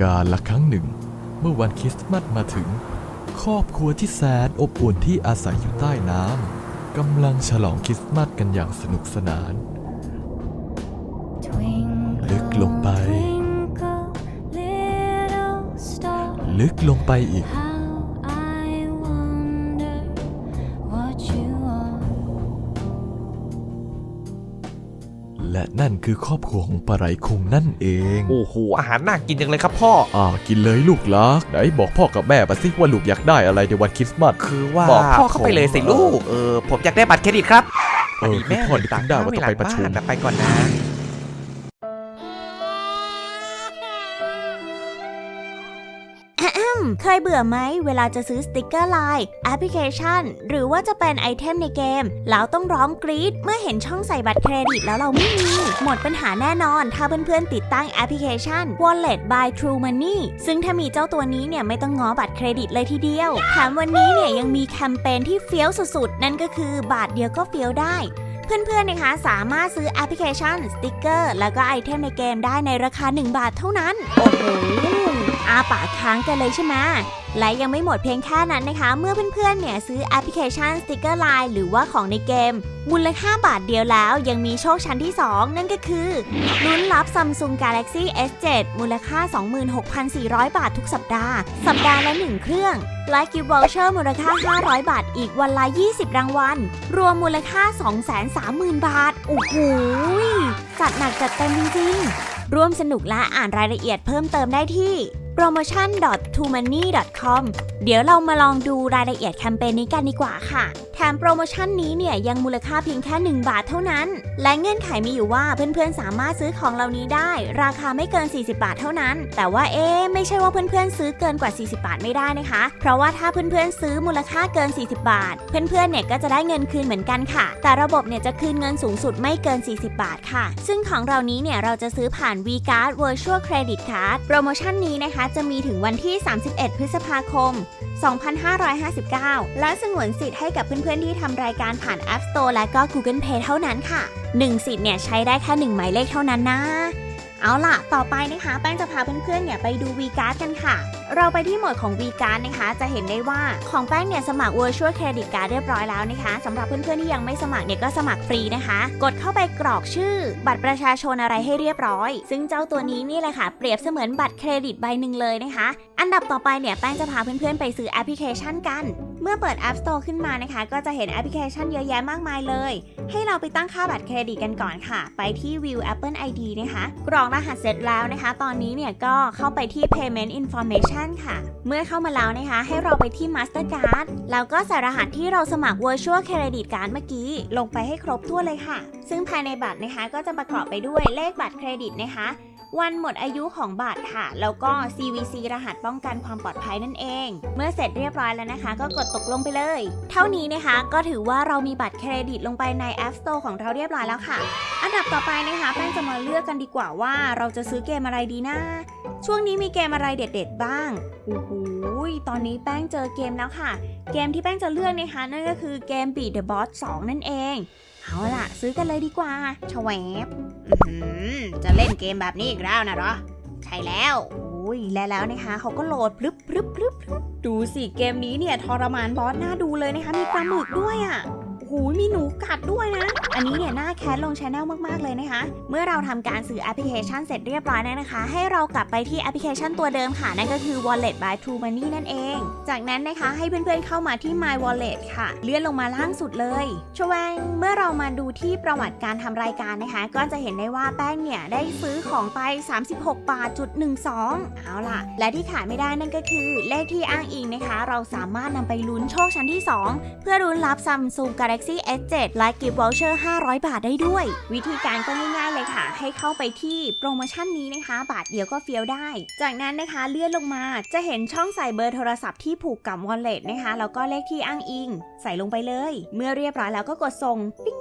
กาลละครั้งหนึ่ง เมื่อวันคริสต์มาสมาถึง ครอบครัวที่แสนอบอุ่นที่อาศัยอยู่ใต้น้ำกำลังฉลองคริสต์มาสกันอย่างสนุกสนาน ลึกลงไป ลึกลงไปอีก และนั่นคือครอบครัวของปลาไหลคุงนั่นเอง โอ้โหอาหารน่ากินจังเลยครับพ่อ อ่ากินเลยลูกรักไหนบอกพ่อกับแม่มาสิว่าลูกอยากได้อะไรในวันคริสต์มาสคือว่าบอกพ่พ่ออเขาเข้าไปเลยสิลูกเออผมอยากได้บัตรเครดิตครับเออคือพ่อนึกถึงได้ว่าต้องไปประชุมบ้านไปก่อนนะ เคยเบื่อไหมเวลาจะซื้อสติกเกอร์ไลน์แอปพลิเคชัน หรือว่าจะเป็นไอเทมในเกม แล้วต้องร้องกรี๊ดเมื่อเห็นช่องใส่บัตรเครดิตแล้วเราไม่มี หมดปัญหาแน่นอน ถ้าเพื่อนๆติดตั้งแอปพลิเคชัน Wallet by True Money ซึ่งถ้ามีเจ้าตัวนี้เนี่ยไม่ต้องง้อบัตรเครดิตเลยทีเดียวแถมวันนี้เนี่ยยังมีแคมเปญที่เฟี้ยวสุดๆนั่นก็คือบาทเดียวก็เฟี้ยวได้ เพื่อนๆ นะคะ สามารถซื้อแอปพลิเคชัน สติกเกอร์ แล้วก็ไอเทมในเกมได้ในราคา 1 บาทเท่านั้น โอ้โหอาปากค้างกันเลยใช่ไหมและยังไม่หมดเพียงแค่นั้นนะคะ เมื่อเพื่อนๆ เนี่ยซื้อแอปพลิเคชันสติกเกอร์ไลน์หรือว่าของในเกม มูลค่าบาทเดียวแล้วยังมีโชคชั้นที่ 2 นั่นก็คือ ลุ้นรับ Samsung Galaxy S7 มูลค่า 26,400 บาททุกสัปดาห์ สัปดาห์ละ 1 เครื่องและกิฟต์วอลเชอร์มูลค่า 500 บาท อีกวันละ 20 รางวัล รวมมูลค่า 230,000 บาท โอ้โห จัดหนักจัดเต็มจริงๆ ร่วมสนุกและอ่านรายละเอียดเพิ่มเติมได้ที่ promotion.tomoney.com เดี๋ยวเรามาลองดูรายละเอียดแคมเปญนี้กันดีกว่าค่ะ แถมโปรโมชั่นนี้เนี่ยยังมูลค่าเพียงแค่ 1 บาทเท่านั้น และเงื่อนไขมีอยู่ว่าเพื่อนๆสามารถซื้อของเหล่านี้ได้ ราคาไม่เกิน 40 บาทเท่านั้น แต่ว่าเอ๊ะไม่ใช่ว่าเพื่อนๆซื้อเกินกว่า 40 บาทไม่ได้นะคะ เพราะว่าถ้าเพื่อนๆซื้อมูลค่าเกิน 40 บาท เพื่อนๆเนี่ยก็จะได้เงินคืนเหมือนกันค่ะ แต่ระบบเนี่ยจะคืนเงินสูงสุดไม่เกิน 40 บาทค่ะ ซึ่งของเรานี้เนี่ยเราจะซื้อผ่าน V-Card Virtual Credit Card โปรโมชั่นนี้นะคะจะมีถึงวันที่ 31 พฤษภาคม 2559 และสงวนสิทธิ์ให้กับเพื่อนๆที่ทำรายการผ่าน App Store และก็ Google Play เท่านั้นค่ะ 1 สิทธิ์เนี่ยใช้ได้แค่ 1 หมายเลขเท่านั้นนะ เอาล่ะ ต่อไปนะคะแป้งจะพาเพื่อนๆเนี่ยไปดู V-Card กันค่ะ เราไปที่โหมดของ V-Card นะคะ จะเห็นได้ว่าของแป้งเนี่ยสมัคร Virtual Credit Card เรียบร้อยแล้วนะคะสำหรับเพื่อนๆที่ยังไม่สมัครเนี่ยก็สมัครฟรีนะคะ กดเข้าไปกรอกชื่อ บัตรประชาชนอะไรให้เรียบร้อย ซึ่งเจ้าตัวนี้นี่แหละค่ะ เปรียบเสมือนบัตรเครดิตใบหนึ่งเลยนะคะ อันดับต่อไปเนี่ยแป้งจะพาเพื่อนๆไปซื้อแอปพลิเคชันกัน เมื่อเปิด App Store ขึ้นมานะคะ ก็จะเห็นแอปพลิเคชันเยอะแยะมากมายเลย ให้เราไปตั้งค่าบัตรเครดิตกันก่อนค่ะ ไปที่ View Apple ID นะคะ กรอกรหัสเสร็จแล้วนะคะ ตอนนี้เนี่ยก็เข้าไปที่ Payment Information ค่ะ เมื่อเข้ามาแล้วนะคะ ให้เราไปที่ Mastercard แล้วก็ใส่รหัสที่เราสมัคร Virtual Credit Card เมื่อกี้ ลงไปให้ครบถ้วเลยค่ะ ซึ่งภายในบัตรนะคะก็จะประกอบไปด้วยเลขบัตรเครดิตนะคะ วันหมดอายุของบัตรค่ะ แล้วก็ CVC รหัสป้องกันความปลอดภัยนั่นเอง เมื่อเสร็จเรียบร้อยแล้วนะคะ ก็กดตกลงไปเลย เท่านี้นะคะ ก็ถือว่าเรามีบัตรเครดิตลงไปใน App Store ของเราเรียบร้อยแล้วค่ะ อันดับต่อไปนะคะแป้งจะมาเลือกกันดีกว่าว่า เราจะซื้อเกมอะไรดีนะช่วงนี้มีเกมอะไรเด็ด ๆ บ้างโอ้โหตอนนี้แป้งเจอเกมแล้วค่ะ เกมที่แป้งจะเลือกนะคะนั่นก็คือเกม Beat the Boss 2 นั่นเอง เอาล่ะ ซื้อกันเลยดีกว่าชวบ จะเล่นเกมแบบนี้อีกแล้วนะเหรอ ใช่แล้วอุ้ยและแล้วนะคะเขาก็โหลดพรึบพรึบพรึบดูสิเกมนี้เนี่ยทรมานบอสน่าดูเลยนะคะ มีปลาหมึกด้วยอะ่ะ หมีหนูกัดด้วยนะ อันนี้เนี่ยน่าแคสลงช anel มากๆเลยนะคะ เมื่อเราทำการซื้อแอปพลิเคชันเสร็จเรียบร้อยแล้วนะคะ ให้เรากลับไปที่แอปพลิเคชันตัวเดิมค่ะนั่นก็คือ Wallet by True Money นั่นเอง จากนั้นนะคะให้เพื่อนๆเข้ามาที่ My Wallet ค่ะ เลื่อนลงมาล่างสุดเลยชวงเมื่อเรามาดูที่ประวัติการทำรายการนะคะ ก็จะเห็นได้ว่าแป้งเนี่ยได้ซื้อของไป 36บาทจุด12เอาล่ะ และที่ขาดไม่ได้นั่นก็คือเลขที่อ้างอิงนะคะ เราสามารถนำไปลุ้นโชคชั้นที่ 2 เพื่อลุ้นรับ Samsung Galaxy S7 และกิฟต์วอลเชอร์500 บาทได้ด้วย วิธีการก็ง่ายๆเลยค่ะ ให้เข้าไปที่โปรโมชั่นนี้นะคะ บาทเดียวก็เฟี้ยวได้ จากนั้นนะคะเลื่อนลงมาจะเห็นช่องใส่เบอร์โทรศัพท์ที่ผูกกับ Wallet นะคะแล้วก็เลขที่อ้างอิง ใส่ลงไปเลย เมื่อเรียบร้อยแล้วก็กดส่งปิ๊ง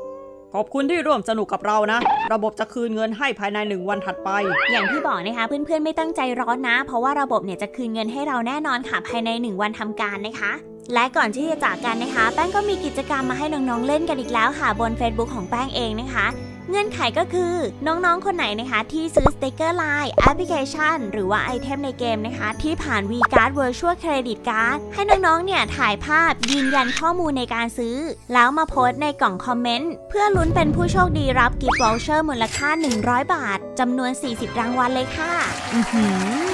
ขอบคุณที่ร่วมสนุกกับเรานะ ระบบจะคืนเงินให้ภายในหนึ่งวันถัดไป อย่างที่บอกนะคะเพื่อนๆไม่ตั้งใจร้อนนะ เพราะว่าระบบเนี่ยจะคืนเงินให้เราแน่นอนค่ะภายใน 1 วันทำการนะคะ และก่อนที่จะจากกันนะคะ แป้งก็มีกิจกรรมมาให้น้องๆเล่นกันอีกแล้วค่ะบน Facebook ของแป้งเองนะคะ เงื่อนไขก็คือน้องๆ คนไหนนะคะที่ซื้อสติกเกอร์ไลน์แอปพลิเคชัน หรือว่าไอเทมในเกมนะคะ ที่ผ่าน V-Card Virtual Credit Card ให้น้องๆ เนี่ยถ่ายภาพยืนยันข้อมูลในการซื้อ แล้วมาโพสต์ในกล่องคอมเมนต์ เพื่อลุ้นเป็นผู้โชคดีรับกิฟต์วอลเชอร์มูลค่า 100 บาทจำนวน 40 รางวัลเลยค่ะอือหื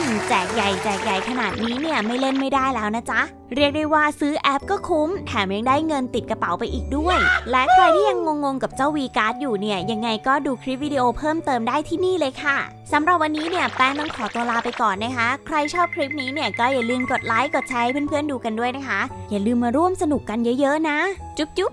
อแจกใหญ่แจกใหญ่ขนาดนี้เนี่ยไม่เล่นไม่ได้แล้วนะจ๊ะ เรียกได้ว่าซื้อแอปก็คุ้ม แถมยังได้เงินติดกระเป๋าไปอีกด้วย และใครที่ยังงงๆกับเจ้าวีการ์ดอยู่เนี่ย ยังไงก็ดูคลิปวิดีโอเพิ่มเติมได้ที่นี่เลยค่ะสำหรับวันนี้เนี่ยแป้งต้องขอตัวลาไปก่อนนะคะ ใครชอบคลิปนี้เนี่ยก็อย่าลืมกดไลค์กดแชร์ให้เพื่อนๆดูกันด้วยนะคะ อย่าลืมมาร่วมสนุกกันเยอะๆนะ จุ๊บจุ๊บ